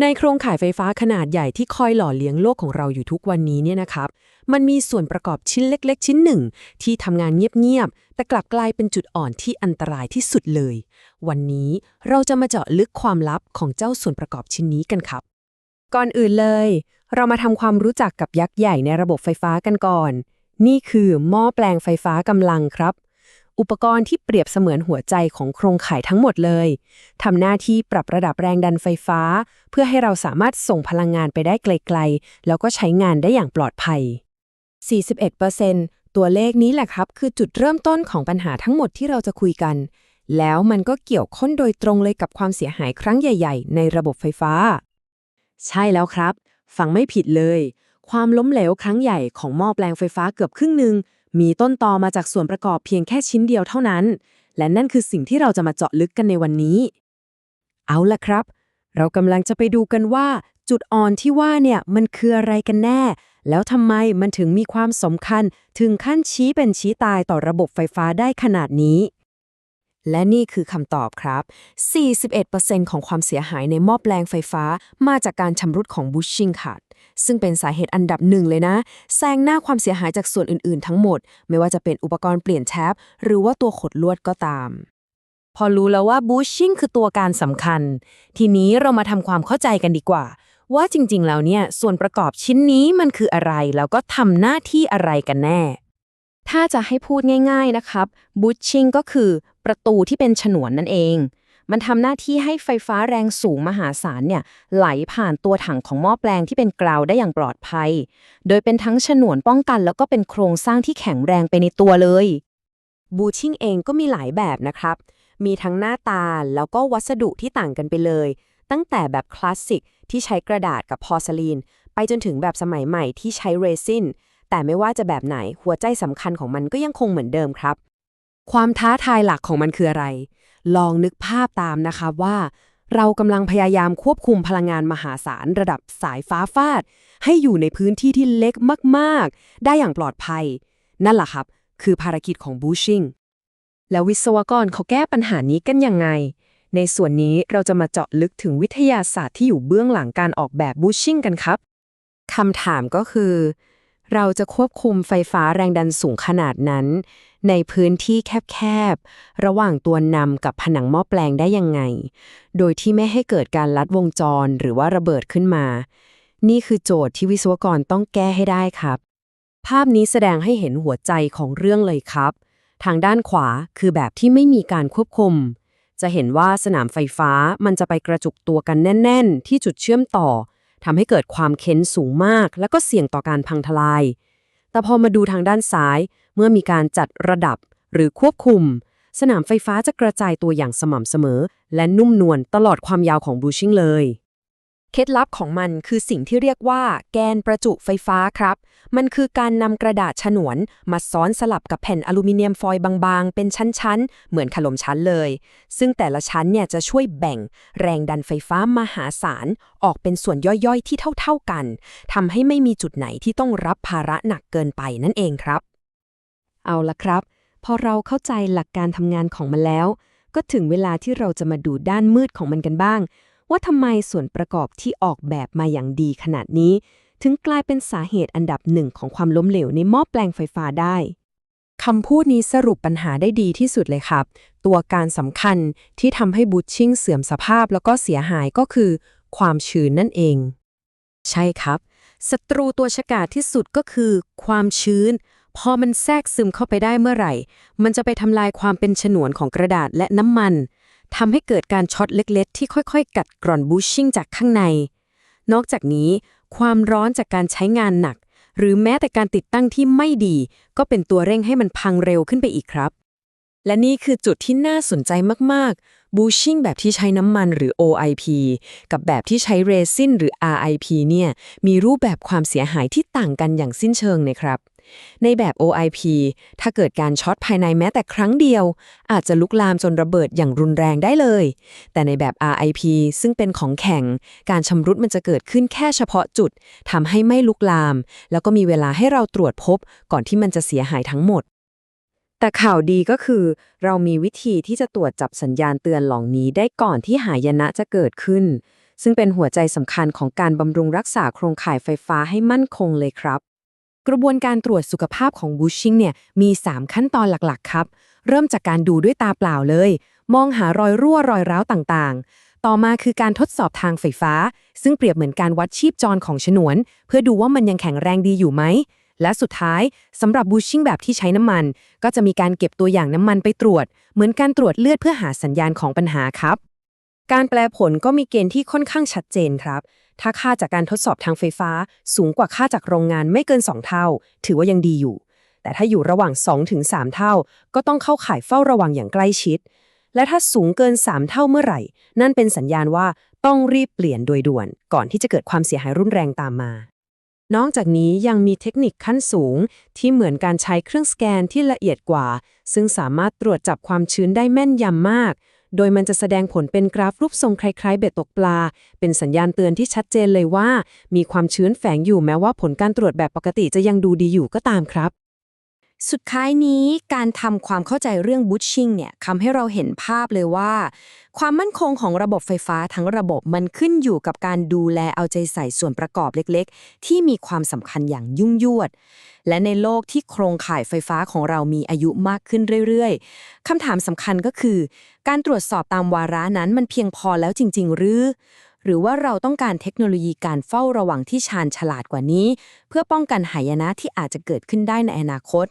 ในโครงข่ายไฟฟ้าขนาดใหญ่ที่คอยหล่อเลี้ยงโลกของเราอยู่ทุกวันนี้เนี่ยนะครับ มันมีส่วนประกอบชิ้นเล็ก ๆ ชิ้นหนึ่ง ที่ทำงานเงียบ ๆ แต่กลับกลายเป็นจุดอ่อนที่อันตรายที่สุดเลย วันนี้เราจะมาเจาะลึกความลับของเจ้าส่วนประกอบชิ้นนี้กันครับ ก่อนอื่นเลย เรามาทำความรู้จักกับยักษ์ใหญ่ในระบบไฟฟ้ากันก่อน นี่คือหม้อแปลงไฟฟ้ากำลังครับ อุปกรณ์ที่เปรียบเสมือนหัวใจของโครงข่ายทั้งหมดเลยทำหน้าที่ปรับระดับแรงดันไฟฟ้า เพื่อให้เราสามารถส่งพลังงานไปได้ไกลๆ แล้วก็ใช้งานได้อย่างปลอดภัย 41%ตัวเลขนี้แหละครับ คือจุดเริ่มต้นของปัญหาทั้งหมดที่เราจะคุยกัน แล้วมันก็เกี่ยวข้องโดยตรงเลยกับความเสียหายครั้งใหญ่ ๆ ในระบบไฟฟ้า ใช่แล้วครับ ฟังไม่ผิดเลย ความล้มเหลวครั้งใหญ่ของหม้อแปลงไฟฟ้าเกือบครึ่งหนึ่ง มีต้นตอมาจากส่วนประกอบเพียงแค่ชิ้นเดียวเท่านั้น และนั่นคือสิ่งที่เราจะมาเจาะลึกกันในวันนี้ เอาละครับ เรากำลังจะไปดูกันว่า จุดอ่อนที่ว่าเนี่ยมันคืออะไรกันแน่ แล้วทำไมมันถึงมีความสำคัญ ถึงขั้นชี้เป็นชี้ตายต่อระบบไฟฟ้าได้ขนาดนี้และนี่คือคำตอบครับ 41%ของความเสียหายในหม้อแปลงไฟฟ้ามาจากการชำรุดของบูชชิงขาด ซึ่งเป็นสาเหตุอันดับหนึ่งเลยนะ แซงหน้าความเสียหายจากส่วนอื่นๆ ทั้งหมด ไม่ว่าจะเป็นอุปกรณ์เปลี่ยนแทบหรือว่าตัวขดลวดก็ตาม พอรู้แล้วว่าบูชชิงคือตัวการสำคัญ ทีนี้เรามาทำความเข้าใจกันดีกว่า ว่าจริงๆ แล้วเนี่ย ส่วนประกอบชิ้นนี้มันคืออะไร แล้วก็ทำหน้าที่อะไรกันแน่ ถ้าจะให้พูดง่าย ๆนะครับบูชชิงก็คือประตูที่เป็นฉนวนนั่นเอง มันทำหน้าที่ให้ไฟฟ้าแรงสูงมหาศาลเนี่ยไหลผ่านตัวถังของหม้อแปลงที่เป็นกราวได้อย่างปลอดภัย โดยเป็นทั้งฉนวนป้องกัน แล้วก็เป็นโครงสร้างที่แข็งแรงไปในตัวเลยบูชิ่งเองก็มีหลายแบบนะครับ มีทั้งหน้าตาแล้วก็วัสดุที่ต่างกันไปเลย ตั้งแต่แบบคลาสสิกที่ใช้กระดาษกับพอร์ซลีน ไปจนถึงแบบสมัยใหม่ที่ใช้เรซินแต่ไม่ว่าจะแบบไหนหัวใจสำคัญของมันก็ยังคงเหมือนเดิมครับ ความท้าทายหลักของมันคืออะไร ลองนึกภาพตามนะคะว่า เรากำลังพยายามควบคุมพลังงานมหาศาลระดับสายฟ้าฟาด ให้อยู่ในพื้นที่ที่เล็กมากๆ ได้อย่างปลอดภัย นั่นแหละครับ คือภารกิจของบูชิงแล้ววิศวกรเขาแก้ปัญหานี้กันยังไง ในส่วนนี้เราจะมาเจาะลึกถึงวิทยาศาสตร์ที่อยู่เบื้องหลังการออกแบบบูชิงกันครับคำถามก็คือ เราจะควบคุมไฟฟ้าแรงดันสูงขนาดนั้น ในพื้นที่แคบๆ ระหว่างตัวนำกับผนังหม้อแปลงได้ยังไง โดยที่ไม่ให้เกิดการลัดวงจรหรือว่าระเบิดขึ้นมา นี่คือโจทย์ที่วิศวกรต้องแก้ให้ได้ครับ ภาพนี้แสดงให้เห็นหัวใจของเรื่องเลยครับ ทางด้านขวาคือแบบที่ไม่มีการควบคุม จะเห็นว่าสนามไฟฟ้ามันจะไปกระจุกตัวกันแน่น ๆ ที่จุดเชื่อมต่อทำให้เกิดความเค้นสูงมาก และก็เสี่ยงต่อการพังทลาย แต่พอมาดูทางด้านซ้าย เมื่อมีการจัดระดับหรือควบคุม สนามไฟฟ้าจะกระจายตัวอย่างสม่ำเสมอ และนุ่มนวลตลอดความยาวของบูชิงเลย เคล็ดลับของมันคือสิ่งที่เรียกว่า แกนประจุไฟฟ้าครับ มันคือการนำกระดาษฉนวนมาซ้อนสลับกับแผ่นอลูมิเนียมฟอยล์บางๆ เป็นชั้นๆ เหมือนขลมชั้นเลย ซึ่งแต่ละชั้นเนี่ยจะช่วยแบ่งแรงดันไฟฟ้ามหาศาล ออกเป็นส่วนย่อยๆ ที่เท่าๆกันทำให้ไม่มีจุดไหนที่ต้องรับภาระหนักเกินไปนั่นเองครับ เอาละครับ พอเราเข้าใจหลักการทำงานของมันแล้ว ก็ถึงเวลาที่เราจะมาดูด้านมืดของมันกันบ้าง ว่าทำไมส่วนประกอบที่ออกแบบมาอย่างดีขนาดนี้ ถึงกลายเป็นสาเหตุอันดับหนึ่งของความล้มเหลวในหม้อแปลงไฟฟ้าได้คำพูดนี้สรุปปัญหาได้ดีที่สุดเลยครับ ตัวการสำคัญที่ทำให้บูชชิ่งเสื่อมสภาพแล้วก็เสียหายก็คือ ความชื้นนั่นเอง ใช่ครับ ศัตรูตัวฉกาจที่สุดก็คือ ความชื้น พอมันแทรกซึมเข้าไปได้เมื่อไหร่ มันจะไปทำลายความเป็นฉนวนของกระดาษและน้ำมัน ทำให้เกิดการช็อตเล็ก ๆ ที่ค่อย ๆ กัดกร่อนบูชชิ่งจากข้างใน นอกจากนี้ ความร้อนจากการใช้งานหนัก หรือแม้แต่การติดตั้งที่ไม่ดี ก็เป็นตัวเร่งให้มันพังเร็วขึ้นไปอีกครับ และนี่คือจุดที่น่าสนใจมาก ๆ บูชิ่งแบบที่ใช้น้ำมันหรือ OIP กับแบบที่ใช้เรซินหรือ RIP เนี่ย มีรูปแบบความเสียหายที่ต่างกันอย่างสิ้นเชิงนะครับ ในแบบ OIP ถ้าเกิดการช็อตภายในแม้แต่ครั้งเดียว อาจจะลุกลามจนระเบิดอย่างรุนแรงได้เลย แต่ในแบบ RIP ซึ่งเป็นของแข็ง การชำรุดมันจะเกิดขึ้นแค่เฉพาะจุดทำให้ไม่ลุกลาม แล้วก็มีเวลาให้เราตรวจพบ ก่อนที่มันจะเสียหายทั้งหมด แต่ข่าวดีก็คือ เรามีวิธีที่จะตรวจจับสัญญาณเตือนเหล่านี้ได้ก่อนที่หายนะจะเกิดขึ้น ซึ่งเป็นหัวใจสำคัญของการบำรุงรักษาโครงข่ายไฟฟ้าให้มั่นคงเลยครับ กระบวนการตรวจสุขภาพของบูชิงเนี่ยมี 3 ขั้นตอนหลักๆ ครับ เริ่มจากการดูด้วยตาเปล่าเลย มองหารอยรั่วรอยร้าวต่างๆ ต่อมาคือการทดสอบทางไฟฟ้า ซึ่งเปรียบเหมือนการวัดชีพจรของฉนวน เพื่อดูว่ามันยังแข็งแรงดีอยู่ไหม และสุดท้ายสำหรับบูชิ่งแบบที่ใช้น้ำมัน ก็จะมีการเก็บตัวอย่างน้ำมันไปตรวจ เหมือนการตรวจเลือดเพื่อหาสัญญาณของปัญหาครับ การแปลผลก็มีเกณฑ์ที่ค่อนข้างชัดเจนครับ ถ้าค่าจากการทดสอบทางไฟฟ้า สูงกว่าค่าจากโรงงานไม่เกิน 2 เท่า ถือว่ายังดีอยู่ แต่ถ้าอยู่ระหว่าง 2-3 เท่า ก็ต้องเข้าข่ายเฝ้าระวังอย่างใกล้ชิด และถ้าสูงเกิน 3 เท่าเมื่อไหร่ นั่นเป็นสัญญาณว่าต้องรีบเปลี่ยนโดยด่วน ก่อนที่จะเกิดความเสียหายรุนแรงตามมา นอกจากนี้ยังมีเทคนิคขั้นสูง ที่เหมือนการใช้เครื่องสแกนที่ละเอียดกว่า ซึ่งสามารถตรวจจับความชื้นได้แม่นยำมาก โดยมันจะแสดงผลเป็นกราฟรูปทรงคล้ายๆ เบ็ดตกปลา เป็นสัญญาณเตือนที่ชัดเจนเลยว่า มีความชื้นแฝงอยู่แม้ว่าผลการตรวจแบบปกติจะยังดูดีอยู่ก็ตามครับ สุดท้ายนี้การทำความเข้าใจเรื่องบูชชิ่งเนี่ยทำให้เราเห็นภาพเลยว่า ความมั่นคงของระบบไฟฟ้าทั้งระบบมันขึ้นอยู่กับการดูแลเอาใจใส่ส่วนประกอบเล็กๆ ที่มีความสำคัญอย่างยุ่งยวด และในโลกที่โครงข่ายไฟฟ้าของเรามีอายุมากขึ้นเรื่อยๆคำถามสำคัญก็คือ การตรวจสอบตามวาระนั้นมันเพียงพอแล้วจริง ๆ หรือหรือว่าเราต้องการเทคโนโลยีการเฝ้าระวังที่ชาญฉลาดกว่านี้ เพื่อป้องกันหายนะที่อาจจะเกิดขึ้นได้ในอนาคต